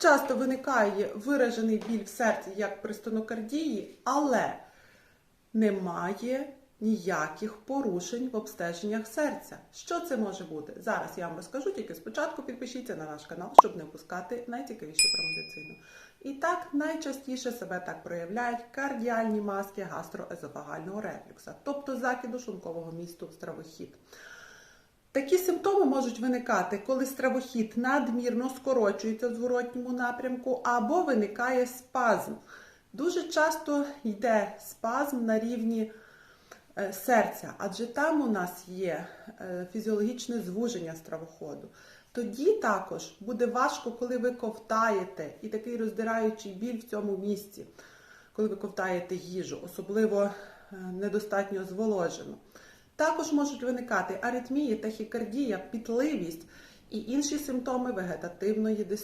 Часто виникає виражений біль в серці як при стенокардії, але немає ніяких порушень в обстеженнях серця. Що це може бути? Зараз я вам розкажу, тільки спочатку підпишіться на наш канал, щоб не впускати найцікавіше про медицину. І так найчастіше себе так проявляють кардіальні маски гастроезофагального рефлюкса, тобто закиду шлункового місту в стравохід. Такі симптоми можуть виникати, коли стравохід надмірно скорочується в зворотньому напрямку або виникає спазм. Дуже часто йде спазм на рівні е, серця, адже там у нас є е, фізіологічне звуження стравоходу. Тоді також буде важко, коли ви ковтаєте, і такий роздираючий біль в цьому місці, коли ви ковтаєте їжу, особливо е, недостатньо зволожену. Також можуть виникати аритмії, тахікардія, пітливість і інші симптоми вегетативної дистонії.